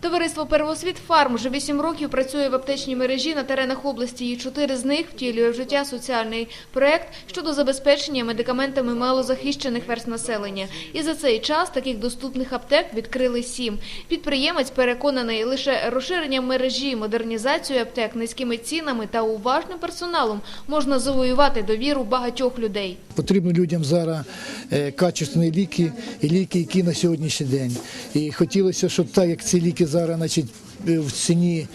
Товариство «Первосвіт Фарм» вже 8 років працює в аптечній мережі на теренах області, і чотири з них втілює в життя соціальний проект щодо забезпечення медикаментами малозахищених верст населення. І за цей час таких доступних аптек відкрили сім. Підприємець переконаний, лише розширенням мережі, модернізацією аптек, низькими цінами та уважним персоналом можна завоювати довіру багатьох людей. Потрібно людям зараз е, качественні ліки ліки, які на сьогоднішній день. І хотілося, щоб так як ці ліки зараз значить, е, в ціні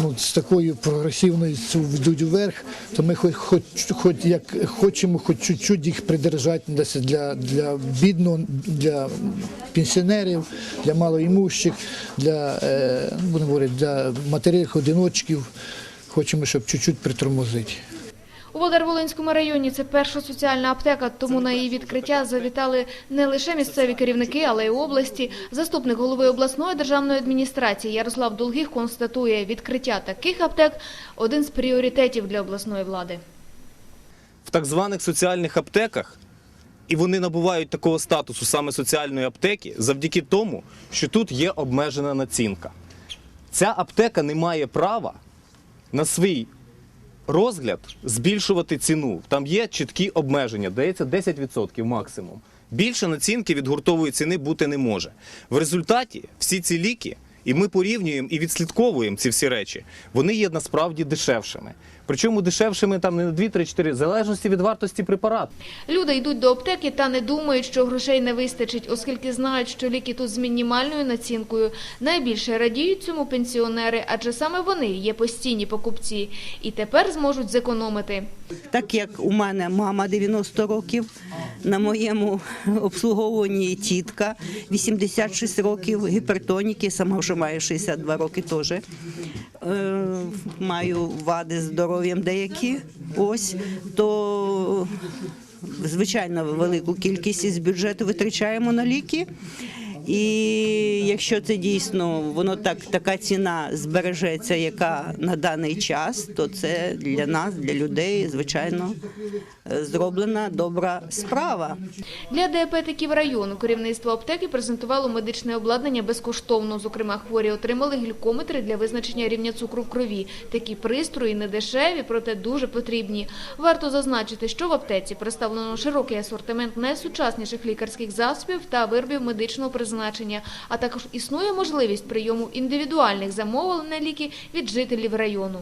ну, з такою прогресивною йдуть вверх, то ми хоч, хоч, хоч як хочемо хоч чуть-чуть їх придержати для, для бідного, для пенсіонерів, для малоімущих, для, е, будемо говорити, для матерів одиночків. Хочемо, щоб чуть-чуть притормозити. У Володимир-Волинському районі це перша соціальна аптека, тому на її відкриття завітали не лише місцеві керівники, але й області. Заступник голови обласної державної адміністрації Ярослав Долгих констатує, відкриття таких аптек – один з пріоритетів для обласної влади. в так званих соціальних аптеках, і вони набувають такого статусу саме соціальної аптеки, завдяки тому, що тут є обмежена націнка. Ця аптека не має права на свій розгляд збільшувати ціну. Там є чіткі обмеження, дається 10% максимум. Більше націнки від гуртової ціни бути не може. В результаті всі ці ліки, і ми порівнюємо і відслідковуємо ці всі речі, вони є насправді дешевшими. Причому дешевшими там не на 2-3-4, в залежності від вартості препарату. Люди йдуть до аптеки та не думають, що грошей не вистачить, оскільки знають, що ліки тут з мінімальною націнкою. Найбільше радіють цьому пенсіонери, адже саме вони є постійні покупці і тепер зможуть зекономити. Так як у мене мама 90 років, на моєму обслуговуванні тітка 86 років, гіпертоніки, сама вже маю 62 роки теж. Е, маю вади здоров'ям деякі. Ось то звичайно велику кількість із бюджету витрачаємо на ліки. І якщо це дійсно воно так, така ціна збережеться, яка на даний час, то це для нас, для людей, звичайно, е, зроблена добра справа. Для діабетиків району керівництво аптеки презентувало медичне обладнання безкоштовно. Зокрема, хворі отримали глюкометри для визначення рівня цукру в крові. Такі пристрої не дешеві, проте дуже потрібні. Варто зазначити, що в аптеці представлено широкий асортимент найсучасніших лікарських засобів та виробів медичного призначення, а також існує можливість прийому індивідуальних замовлень на ліки від жителів району.